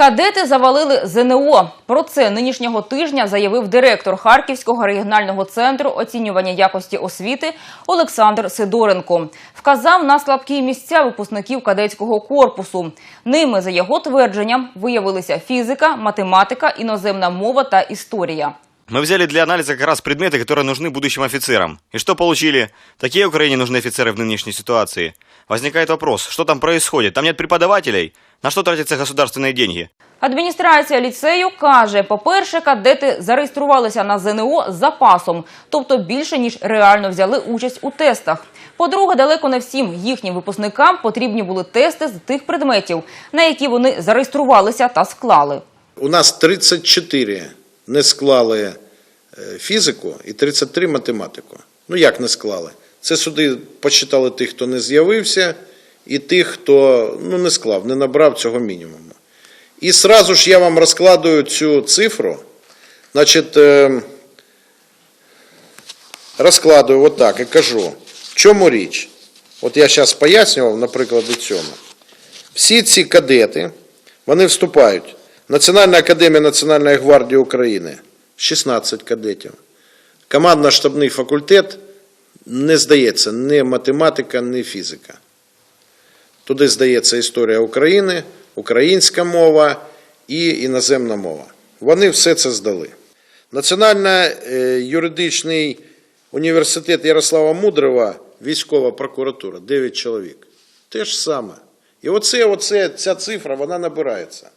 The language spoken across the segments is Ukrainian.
Кадети завалили ЗНО. Про це нинішнього тижня заявив директор Харківського регіонального центру оцінювання якості освіти Олександр Сидоренко. Вказав на слабкі місця випускників кадетського корпусу. Ними, за його твердженням, виявилися фізика, математика, іноземна мова та історія. Мы взяли для анализа как раз предметы, которые нужны будущим офицерам. И что получили? Такие Украине нужны офицеры в нынешней ситуации. Возникает вопрос, что там происходит? Там нет преподавателей? На что тратятся государственные деньги? Адміністрація ліцею каже, по-перше, кадети зареєструвалися на ЗНО з запасом, тобто більше, ніж реально взяли участь у тестах. По-друге, далеко не всім їхнім випускникам потрібні були тести з тих предметів, на які вони зареєструвалися та склали. У нас 34 не склали е, фізику і 33 математику. Ну як не склали? Це сюди почитали тих, хто не з'явився, і тих, хто ну, не склав, не набрав цього мінімуму. І сразу ж я вам розкладую цю цифру. Значить, е, розкладую отак і кажу, в чому річ? От я зараз пояснював, наприклад, і цьому. Всі ці кадети, вони вступають. Національна академія Національної гвардії України 16 кадетів. Командно-штабний факультет не здається ні математика, ні фізика. Туди здається історія України, українська мова і іноземна мова. Вони все це здали. Національно-юридичний університет Ярослава Мудрова, військова прокуратура, 9 чоловік. Те ж саме. І оце, оце, ця цифра, вона набирається.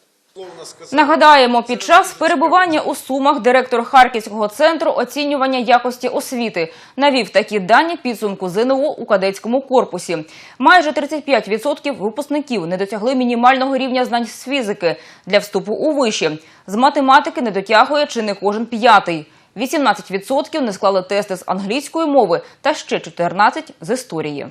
Нагадаємо, під час перебування у Сумах директор Харківського центру оцінювання якості освіти навів такі дані підсумку ЗНО у кадетському корпусі. Майже 35% випускників не досягли мінімального рівня знань з фізики для вступу у виші. З математики не дотягує чи не кожен п'ятий. 18% не склали тести з англійської мови та ще 14% з історії.